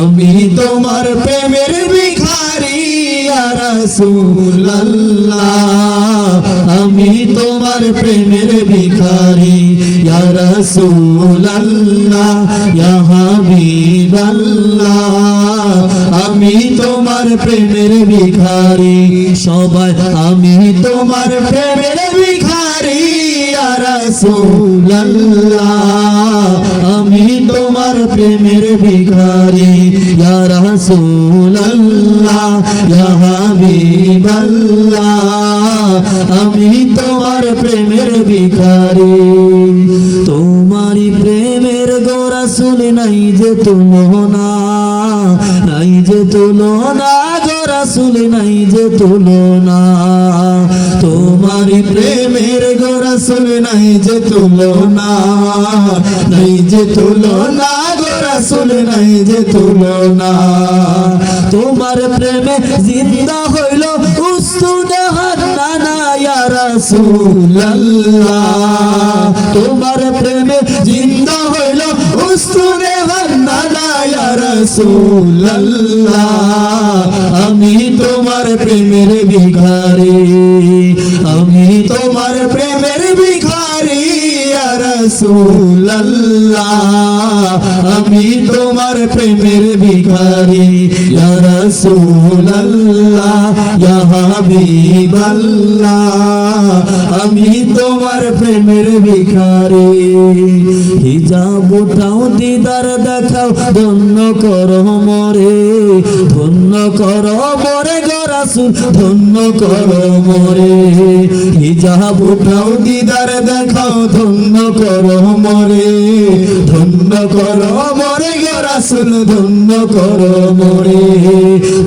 আমি তোমার প্রেমের ভিখারি রসুল্লাহ আমি তোমার প্রেমের ভিখারি রসুল্লাহ আমি তোমার প্রেমের ভিখারি। সবাই, আমি তোমার প্রেমের ভিখারি রসুল্লাহ আমি তোমার প্রেমের ভিখারি। রসুল্লাহ হাবিবাল্লাহ, আমি তোমার প্রেমের ভিখারি। তোমারই প্রেমের গোরা শুনে নাই যে তুলনা, নাই যে তুলনা গোরা শুনে নাই যে তুলনা। তোমারই প্রেমের গোরা শুনে নাই যে তুলনা, নাই যে তুলনা গোরা শুনে নাই যে তুলনা। তোমার প্রেমে জিন্দা হইল উস্তুদে হান্নানা, ইয়া রাসূলুল্লাহ। তোমার প্রেমে জিন্দা হইল উস্তুদে হান্নানা, ইয়া রাসূলুল্লাহ। আমি তোমার প্রেমের ভিখারি। প্রেমের ভিখারি রাসূলুল্লাহ। আমি তোমার প্রেমের ভিখারি হাবিবাল্লাহ। আমি তোমার প্রেমের ভিখারি হিজাব উঠাও, দিদার দেখাও, ধন্য করো মরে, ধন্য করো মরে গরাসুল ধন্য করো মরে। হিজাব উঠাও, দিদার দেখাও, ধন্য করো মরে। ধন্য করো মরে গরাসুল ধন্য করো মরে।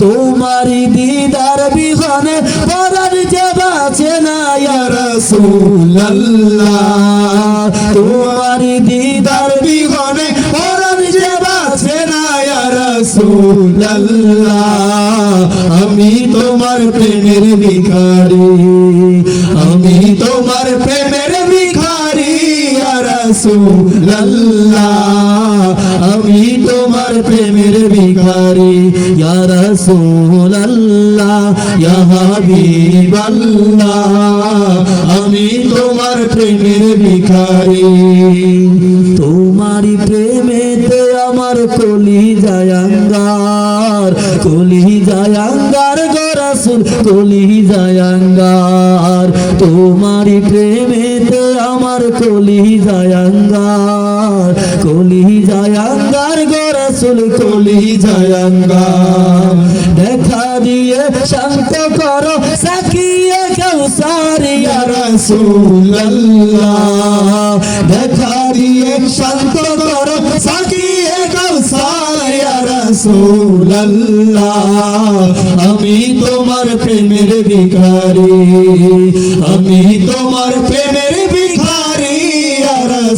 তোমারি দিদার বিহনে পরার যে বাঁচে না রাসূলুল্লাহ। তোমারি দিদার বিহনে পরার যে বাঁচে না রাসূলুল্লাহ। আমি তোমার প্রেমের ভিখারি আমি তোমার প্রেমের ভিখারি ইয়া রাসূলুল্লাহ আমি তোমার প্রেমের ভিখারি ইয়া রাসূলুল্লাহ ইয়া হাবিবাল্লাহ আমি তোমার প্রেমের ভিখারি তোমারি প্রেমেতে আমার কলি জায়াঙ্গার কলি জায়াঙ্গার গরাসুল কলি জায়াঙ্গার তোমারি প্রেমেতে আমার কলি জায়াঙ্গার কলি জায়াঙ্গার গরাসুল কলি জায়াঙ্গার দেখা দিয়ে শান্ত করো, সাকিয়ে কৌসারিয়া রাসূলুল্লাহ। দেখা দিয়ে শান্ত করো, সাকিয়ে কৌসারিয়া রাসূলুল্লাহ। আমি তোমার প্রেমের ভিখারি, আমি তোমার প্রেমের ভিখারি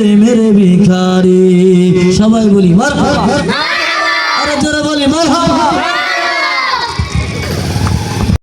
প্রেমের ভিখারি। সবাই বলি মার আরে জোরে বলি মার